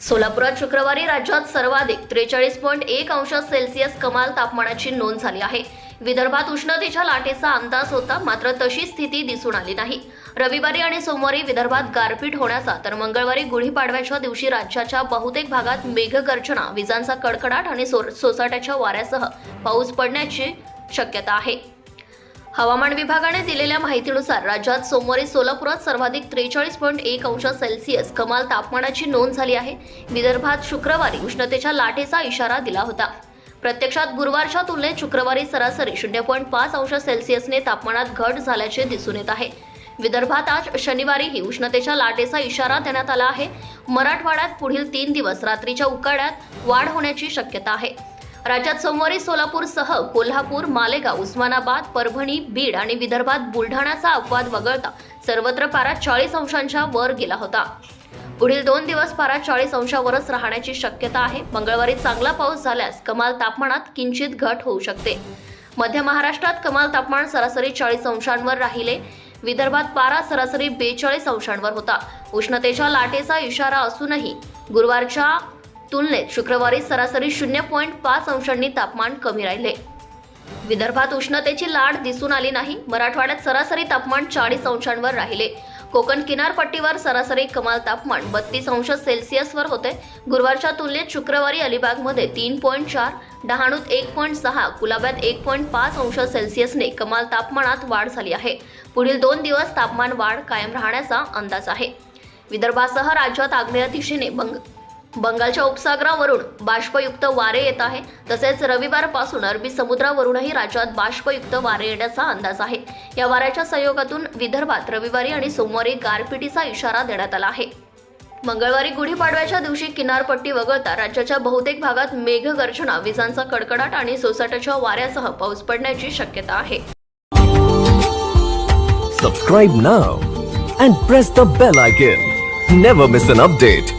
सोलापुरात शुक्रवारी राज्यात सर्वाधिक त्रेचाळीस पॉईंट एक अंश सेल्सिअस कमाल तापमानाची नोंद झाली आहे. विदर्भात उष्णतेच्या लाटेचा अंदाज होता मात्र तशी स्थिती दिसून आली नाही. रविवारी आणि सोमवारी विदर्भात गारपीट होण्याचा तर मंगळवारी गुढीपाडव्याच्या दिवशी राज्याच्या बहुतेक भागात मेघगर्जना विजांचा कडकडाट आणि सोसाट्याच्या वाऱ्यासह पाऊस पडण्याची शक्यता आहे. हवामान विभागाने दिलेल्या माहितीनुसार राज्यात सोमवारी सोलापुरात सर्वाधिक त्रेचाळीस पॉईंट एक अंश सेल्सिअस कमाल तापमानाची नोंद झाली आहे. विदर्भात शुक्रवारी उष्णतेच्या लाटेचा इशारा दिला होता. प्रत्यक्षात गुरुवारच्या तुलनेत शुक्रवारी सरासरी शून्य पॉईंट पाच अंश सेल्सिअसने तापमानात घट झाल्याचे दिसून येत आहे. विदर्भात आज शनिवारीही उष्णतेच्या लाटेचा इशारा देण्यात आला आहे. मराठवाड्यात पुढील तीन दिवस रात्रीच्या उकाड्यात वाढ होण्याची शक्यता आहे. राज्यात सोमवारी सोलापूरसह कोल्हापूर मालेगाव उस्मानाबाद परभणी बीड आणि विदर्भात बुलढाण्याचा अपवाद वगळता सर्वत्र पारा चाळीस अंशांच्या वर गेला होता. पुढील दोन दिवस पारा चाळीस अंशावरच राहण्याची शक्यता आहे. मंगळवारी चांगला पाऊस झाल्यास कमाल तापमानात किंचित घट होऊ शकते. मध्य महाराष्ट्रात कमाल तापमान सरासरी चाळीस अंशांवर राहिले. विदर्भात पारा सरासरी बेचाळीस अंशांवर होता. उष्णतेच्या लाटेचा इशारा असूनही गुरुवारच्या तुलनेत शुक्रवारी सरासरी शून्य पॉईंट पाच अंशांनी तापमान कमी राहिले. विदर्भात उष्णतेची लाट दिसून आली नाही मराठवाड्यात सरासरी तापमान चाळीस अंशांवर राहिले. कोकण किनारपट्टीवर सरासरी कमाल तापमान बत्तीस अंश सेल्सिअसवर होते. गुरुवारच्या तुलनेत शुक्रवारी अलिबागमध्ये तीन पॉईंट चार डहाणूत एक पॉईंट सहा कुलाब्यात एक पॉईंट पाच अंश सेल्सिअसने कमाल तापमानात वाढ झाली आहे. पुढील दोन दिवस तापमान वाढ कायम राहण्याचा अंदाज आहे. विदर्भासह राज्यात आग्नेय दिशेने बंग बंगालच्या उपसागरावरून बाष्पयुक्त वारे येत आहे. तसेच रविवारपासून अरबी समुद्रावरूनही राज्यात बाष्पयुक्त वारे येण्याचा अंदाज आहे. या वाऱ्याच्या संयोगातून विदर्भात रविवारी आणि सोमवारी गारपिटीचा इशारा देण्यात आला आहे. मंगळवारी गुढीपाडव्याच्या दिवशी किनारपट्टी वगळता राज्याच्या बहुतेक भागात मेघगर्जना विजांचा कडकडाट आणि सोसाट्याच्या वाऱ्यासह पाऊस पडण्याची शक्यता आहे. Subscribe now and press the bell icon never miss an update